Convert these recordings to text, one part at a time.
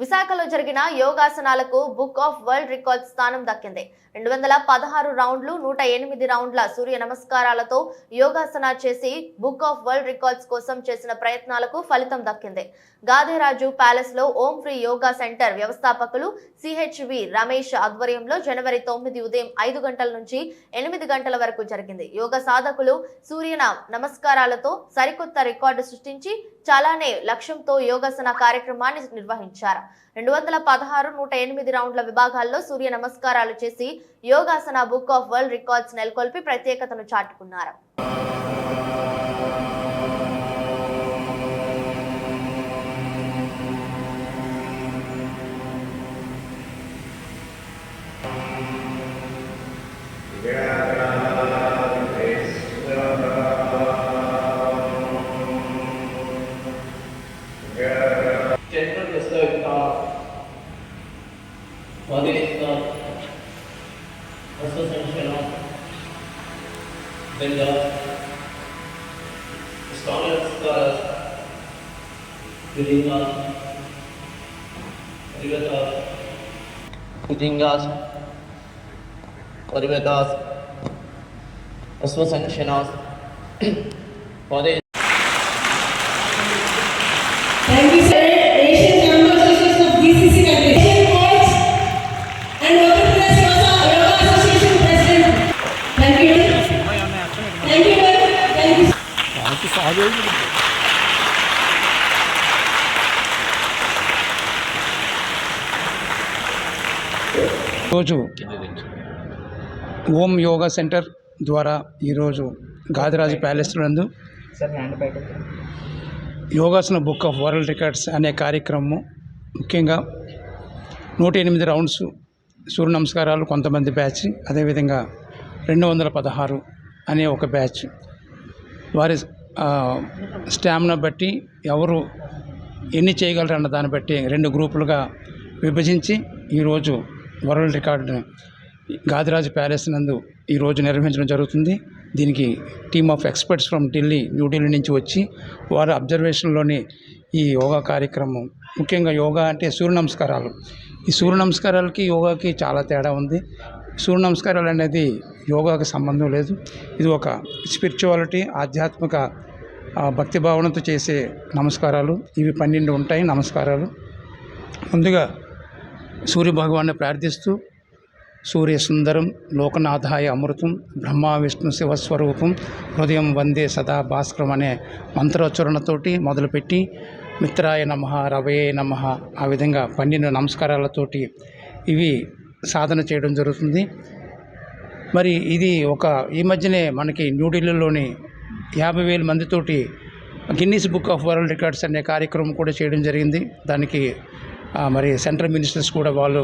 విశాఖలో జరిగిన యోగాసనాలకు బుక్ ఆఫ్ వరల్డ్ రికార్డ్ స్థానం దక్కింది. రెండు వందల పదహారు రౌండ్లు నూట ఎనిమిది రౌండ్ల సూర్య నమస్కారాలతో యోగాసన చేసి బుక్ ఆఫ్ వరల్డ్ రికార్డ్స్ కోసం చేసిన ప్రయత్నాలకు ఫలితం దక్కింది. గాదేరాజు ప్యాలెస్లో ఓం ఫ్రీ యోగా సెంటర్ వ్యవస్థాపకులు సిహెచ్వి రమేష్ ఆధ్వర్యంలో జనవరి తొమ్మిది ఉదయం ఐదు గంటల నుంచి ఎనిమిది గంటల వరకు జరిగింది. యోగ సాధకులు సూర్య నమస్కారాలతో సరికొత్త రికార్డు సృష్టించి చాలానే లక్ష్యంతో యోగాసన కార్యక్రమాన్ని నిర్వహించారు. రెండు వందల పదహారు నూట ఎనిమిది రౌండ్ల విభాగాల్లో సూర్య నమస్కారాలు చేసి yogasana book of world records నెలకొల్పి ప్రత్యేకతను చాటుకున్నారు. with uh, Association of Bengal scholars scholars during the Kutingas, Karibetas, Aswasankshanas, for the Thank రోజు ఓం యోగా సెంటర్ ద్వారా ఈరోజు గాదిరాజు ప్యాలెస్ నందు yogasana book of world records అనే కార్యక్రమం ముఖ్యంగా నూట ఎనిమిది రౌండ్స్ సూర్య నమస్కారాలు కొంతమంది బ్యాచ్ అదేవిధంగా రెండు వందల పదహారు అనే ఒక బ్యాచ్. వారి స్టామినా బట్టి ఎవరు ఎన్ని చేయగలరు అన్న దాన్ని బట్టి రెండు గ్రూపులుగా విభజించి ఈరోజు వరల్డ్ రికార్డు గాదిరాజు ప్యాలెస్ నందు ఈరోజు నిర్వహించడం జరుగుతుంది. దీనికి team of experts from Delhi New Delhi నుంచి వచ్చి వారి అబ్జర్వేషన్లోని ఈ యోగా కార్యక్రమం ముఖ్యంగా యోగా అంటే సూర్య నమస్కారాలు. ఈ సూర్య నమస్కారాలకి యోగాకి చాలా తేడా ఉంది. సూర్య నమస్కారాలు అనేది యోగాకు సంబంధం లేదు. ఇది ఒక స్పిరిచువాలిటీ ఆధ్యాత్మిక భక్తి భావనతో చేసే నమస్కారాలు. ఇవి పన్నెండు ఉంటాయి నమస్కారాలు. ముందుగా సూర్య భగవాన్ని ప్రార్థిస్తూ సూర్య సుందరం లోకనాథాయ అమృతం బ్రహ్మ విష్ణు శివస్వరూపం హృదయం వందే సదా భాస్కరం అనే మంత్రోచ్చరణతోటి మొదలుపెట్టి మిత్రాయ నమ రవయే నమ ఆ విధంగా పన్నెండు నమస్కారాలతోటి ఇవి సాధన చేయడం జరుగుతుంది. మరి ఇది ఒక ఈ మధ్యనే మనకి న్యూఢిల్లీలోని యాభై వేల మందితోటి Guinness book of world records అనే కార్యక్రమం కూడా చేయడం జరిగింది. దానికి మరి సెంట్రల్ మినిస్టర్స్ కూడా వాళ్ళు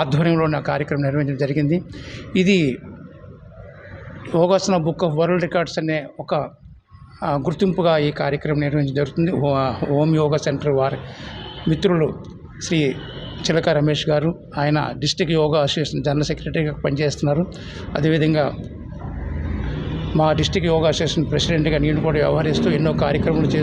ఆధ్వర్యంలో ఆ కార్యక్రమం నిర్వహించడం జరిగింది. ఇది యోగాసన బుక్ ఆఫ్ వరల్డ్ రికార్డ్స్ అనే ఒక గుర్తింపుగా ఈ కార్యక్రమం నిర్వహించడం జరుగుతుంది. హోమ్ యోగా సెంటర్ వారి మిత్రులు శ్రీ చిలక రమేష్ గారు ఆయన డిస్టిక్ యోగా అసోసియేషన్ జనరల్ సెక్రటరీగా పనిచేస్తున్నారు. అదేవిధంగా మా డిస్టిక్ యోగా అసోసియేషన్ ప్రెసిడెంట్గా నేను కూడా వ్యవహరిస్తూ ఎన్నో కార్యక్రమాలు చేస్తూ